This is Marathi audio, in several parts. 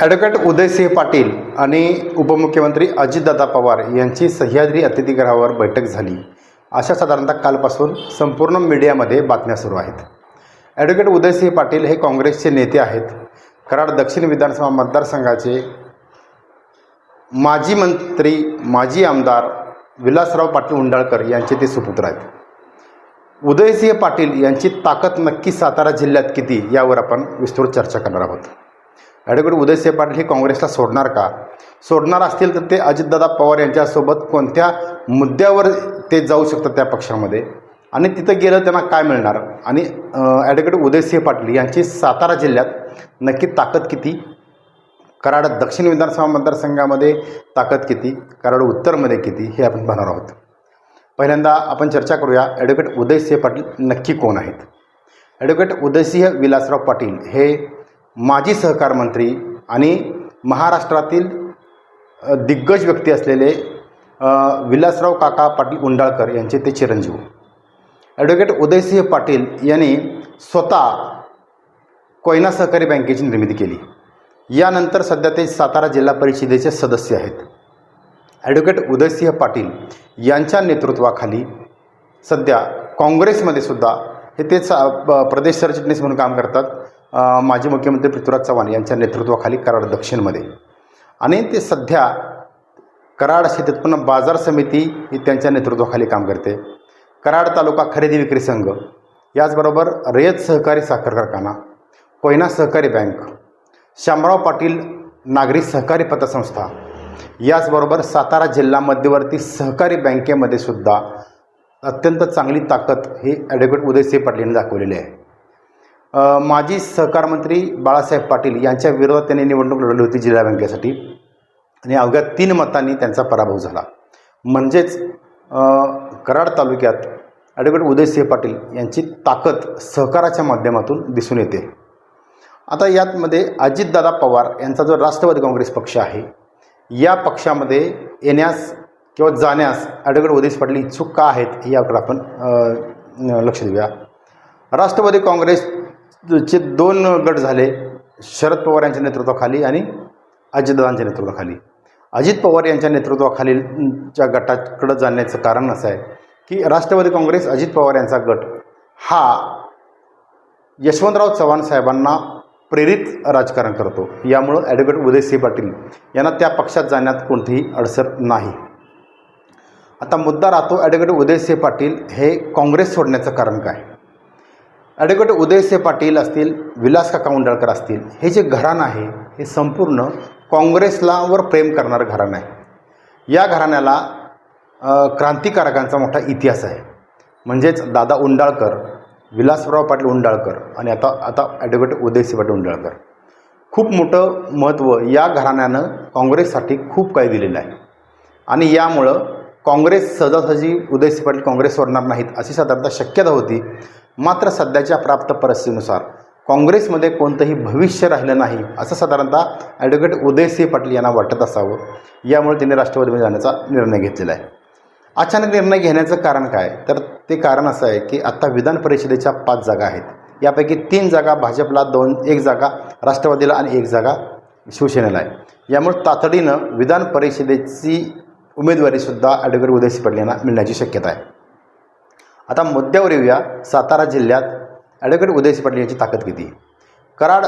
ॲडव्होकेट उदयसिंह पाटील आणि उपमुख्यमंत्री अजितदादा पवार यांची सह्याद्री अतिथीगृहावर बैठक झाली. अशा साधारणतः कालपासून संपूर्ण मीडियामध्ये बातम्या सुरू आहेत. ॲडव्होकेट उदयसिंह पाटील हे काँग्रेसचे नेते आहेत. कराड दक्षिण विधानसभा मतदारसंघाचे माजी मंत्री माजी आमदार विलासराव पाटील उंडाळकर यांचे ते सुपुत्र आहेत. उदयसिंह पाटील यांची ताकद नक्की सातारा जिल्ह्यात किती यावर आपण विस्तृत चर्चा करणार आहोत. ॲडव्होकेट उदयसिंह पाटील हे काँग्रेसला सोडणार का? सोडणार असतील तर ते अजितदादा पवार यांच्यासोबत कोणत्या मुद्द्यावर ते जाऊ शकतात त्या पक्षामध्ये? आणि तिथं गेलं त्यांना काय मिळणार? आणि ॲडव्होकेट उदयसिंह पाटील यांची सातारा जिल्ह्यात नक्की ताकद किती? कराड दक्षिण विधानसभा मतदारसंघामध्ये ताकद किती? कराड उत्तरमध्ये किती? हे आपण पाहणार आहोत. पहिल्यांदा आपण चर्चा करूया ॲडव्होकेट उदयसिंह पाटील नक्की कोण आहेत? ॲडव्होकेट उदयसिंह विलासराव पाटील हे माजी सहकार मंत्री आणि महाराष्ट्रातील दिग्गज व्यक्ती असलेले विलासराव काका पाटील उंडाळकर यांचे ते चिरंजीव. ॲडव्होकेट उदयसिंह पाटील यांनी स्वतः कोयना सहकारी बँकेची निर्मिती केली. यानंतर सध्या ते सातारा जिल्हा परिषदेचे सदस्य आहेत. ॲडव्होकेट उदयसिंह पाटील यांच्या नेतृत्वाखाली सध्या काँग्रेसमध्ये सुद्धा हे तेच सा प- प्रदेश सरचिटणीस म्हणून काम करतात. माजी मुख्यमंत्री पृथ्वीराज चव्हाण यांच्या नेतृत्वाखाली कराड दक्षिणमध्ये. आणि ते सध्या कराड शेतीत उत्पन्न बाजार समिती ही त्यांच्या नेतृत्वाखाली काम करते. कराड तालुका खरेदी विक्री संघ याचबरोबर रयत सहकारी साखर कारखाना कोयना सहकारी बँक शामराव पाटील नागरी सहकारी पतसंस्था याचबरोबर सातारा जिल्हा मध्यवर्ती सहकारी बँकेमध्ये सुद्धा अत्यंत चांगली ताकद ही ॲडव्होकेट उदयसिंह पाटील यांनी दाखवलेली आहे. माजी सहकार मंत्री बाळासाहेब पाटील यांच्या विरोधात त्यांनी निवडणूक लढवली होती जिल्हा बँकेसाठी. आणि अवघ्या तीन मतांनी त्यांचा पराभव झाला. म्हणजेच कराड तालुक्यात ॲडव्होकेट उदयसिंह पाटील यांची ताकद सहकाराच्या माध्यमातून दिसून येते. आता यातमध्ये अजितदादा पवार यांचा जो राष्ट्रवादी काँग्रेस पक्ष आहे या पक्षामध्ये येण्यास किंवा जाण्यास ॲडव्होकेट उदयसिंह पाटील इच्छुक का आहेत याकडे आपण लक्ष देऊया. राष्ट्रवादी काँग्रेस चे दोन गट झाले शरद पवार यांच्या नेतृत्वाखाली आणि अजितदादांच्या नेतृत्वाखाली. अजित पवार यांच्या नेतृत्वाखालीच्या गटाकडं जाण्याचं कारण असं आहे की राष्ट्रवादी काँग्रेस अजित पवार यांचा गट हा यशवंतराव चव्हाण साहेबांना प्रेरित राजकारण करतो. यामुळं ॲडव्होकेट उदयसिंह पाटील यांना त्या पक्षात जाण्यात कोणतीही अडसर नाही. आता मुद्दा राहतो ॲडव्होकेट उदयसिंह पाटील हे काँग्रेस सोडण्याचं कारण काय? ॲडव्होकेट उदयसिंह पाटील असतील विलास काका उंडाळकर असतील हे जे घराणं आहे हे संपूर्ण काँग्रेसला वर प्रेम करणारं घराणं आहे. या घराण्याला क्रांतिकारकांचा मोठा इतिहास आहे. म्हणजेच दादा उंडाळकर विलासराव पाटील उंडाळकर आणि आता आता ॲडव्होकेट उदयसिंह पाटील उंडाळकर. खूप मोठं महत्त्व या घराण्यानं काँग्रेससाठी खूप काही दिलेलं आहे. आणि यामुळं काँग्रेस सहजासहजी उदयसिंह पाटील काँग्रेस सोडणार नाहीत अशी साधारणतः शक्यता होती. मात्र सध्याच्या प्राप्त परिस्थितीनुसार काँग्रेसमध्ये कोणतंही भविष्य राहिलं नाही असं साधारणतः ॲडव्होकेट उदयसिंह पाटील यांना वाटत असावं. यामुळे त्यांनी राष्ट्रवादीमध्ये जाण्याचा निर्णय घेतलेला आहे. अचानक निर्णय घेण्याचं कारण काय? तर ते कारण असं आहे की आत्ता विधान परिषदेच्या पाच जागा आहेत. यापैकी तीन जागा भाजपला दोन एक जागा राष्ट्रवादीला आणि एक जागा शिवसेनेला आहे. यामुळे तातडीनं विधान परिषदेची उमेदवारीसुद्धा ॲडव्होकेट उदयसिंह पाटील यांना मिळण्याची शक्यता आहे. आता मुद्द्यावर येऊया. सातारा जिल्ह्यात ॲडव्होकेट उदयसिंह पाटील यांची ताकद किती? कराड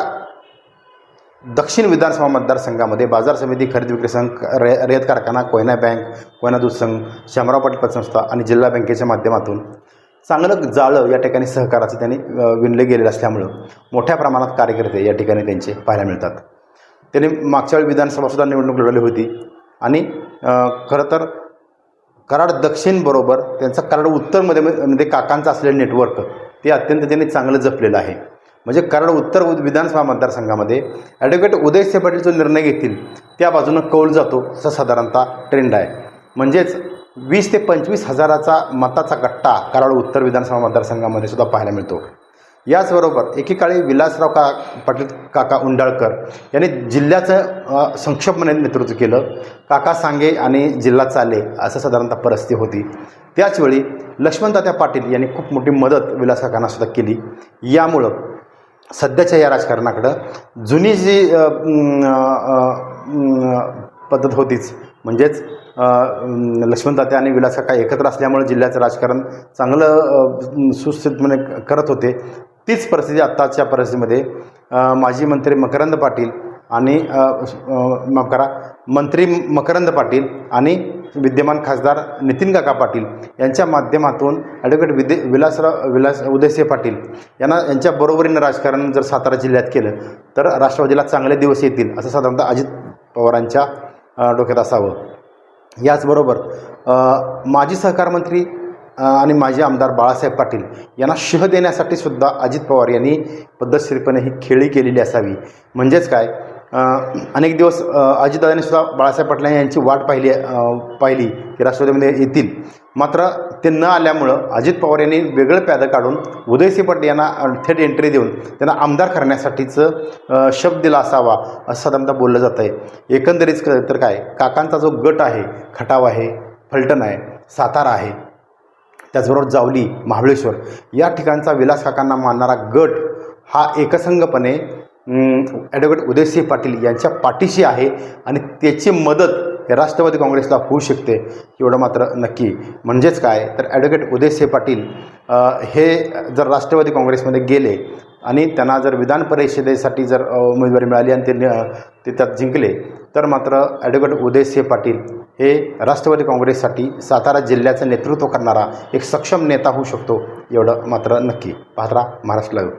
दक्षिण विधानसभा मतदारसंघामध्ये बाजार समिती खरेदी विक्री संघ रे रयत कारखाना कोयना बँक कोयना दूध संघ शामराव पाटील पतसंस्था आणि जिल्हा बँकेच्या माध्यमातून चांगलं जाळं या ठिकाणी सहकाराचं त्यांनी विणले गेलेलं असल्यामुळं मोठ्या प्रमाणात कार्यकर्ते या ठिकाणी त्यांचे पाहायला मिळतात. त्यांनी मागच्या वेळी विधानसभासुद्धा निवडणूक लढवली होती आणि खरं तर कराड दक्षिणबरोबर त्यांचा कराड उत्तरमध्ये मध्ये म्हणजे काकांचं असलेलं नेटवर्क ते अत्यंत त्यांनी चांगलं जपलेलं आहे. म्हणजे कराड उत्तर उद- विधानसभा मतदारसंघामध्ये ॲडव्होकेट उदयसिंह पाटील जो निर्णय घेतील त्या बाजूनं कौल जातो असा साधारणतः ट्रेंड आहे. म्हणजेच वीस ते पंचवीस हजाराचा मताचा गट्टा कराड उत्तर विधानसभा मतदारसंघामध्ये सुद्धा पाहायला मिळतो. याचबरोबर एकेकाळी विलासराव का पाटील काका उंडाळकर यांनी जिल्ह्याचं संक्षेपणे नेतृत्व केलं. काका सांगे आणि जिल्हा चाले असं साधारणतः परिस्थिती होती. त्याचवेळी लक्ष्मणतात्या पाटील यांनी खूप मोठी मदत विलास काकांना सुद्धा केली. यामुळं सध्याच्या या राजकारणाकडं जुनी जी पद्धत होतीच. म्हणजेच अ, लक्ष्मणतात्या आणि विलास काका एकत्र असल्यामुळे जिल्ह्याचं राजकारण चांगलं सुस्थितपणे करत होते. तीच परिस्थिती आत्ताच्या परिस्थितीमध्ये माजी मंत्री मकरंद पाटील आणि माफ करा मंत्री मकरंद पाटील आणि विद्यमान खासदार नितीन काका पाटील यांच्या माध्यमातून ॲडव्होकेट विदे विलासराव विलास उदयसिंह पाटील यांना यांच्या बरोबरीनं राजकारण जर सातारा जिल्ह्यात केलं तर राष्ट्रवादीला चांगले दिवस येतील असं साधारणतः अजित पवारांच्या डोक्यात असावं. याचबरोबर माजी सहकार मंत्री आणि माजी आमदार बाळासाहेब पाटील यांना शह देण्यासाठी सुद्धा अजित पवार यांनी पद्धतशीरपणे ही खेळी केलेली असावी. म्हणजेच काय? अनेक दिवस अजितदादांनी सुद्धा बाळासाहेब पाटील यांची वाट पाहिली पाहिली की राष्ट्रवादीमध्ये येतील. मात्र ते न आल्यामुळं अजित पवार यांनी वेगळं प्यादं काढून उदयसिंह पाटील यांना थेट एंट्री देऊन त्यांना आमदार करण्यासाठीचं शब्द दिला असावा असं साधारणतः बोललं जातं आहे एकंदरीत क- तर काय? काकांचा जो गट आहे खटाव आहे फलटण आहे सातारा आहे त्याचबरोबर जावली महाबळेश्वर या ठिकाणचा विलास काकांना मानणारा गट हा एकसंघपणे ॲडव्होकेट उदयसिंह पाटील यांच्या पाठीशी आहे आणि त्याची मदत हे राष्ट्रवादी काँग्रेसला होऊ शकते एवढं मात्र नक्की. म्हणजेच काय? तर ॲडव्होकेट उदयसिंह पाटील हे जर राष्ट्रवादी काँग्रेसमध्ये गेले आणि त्यांना जर विधान परिषदेसाठी जर उमेदवारी मिळाली आणि ते न- ते त्यात जिंकले तर मात्र ॲडव्होकेट उदयसिंह पाटील हे राष्ट्रवादी काँग्रेससाठी सातारा जिल्ह्याचं नेतृत्व करणारा एक सक्षम नेता होऊ शकतो एवढं मात्र नक्की. पाहत राहा महाराष्ट्र लाईव्ह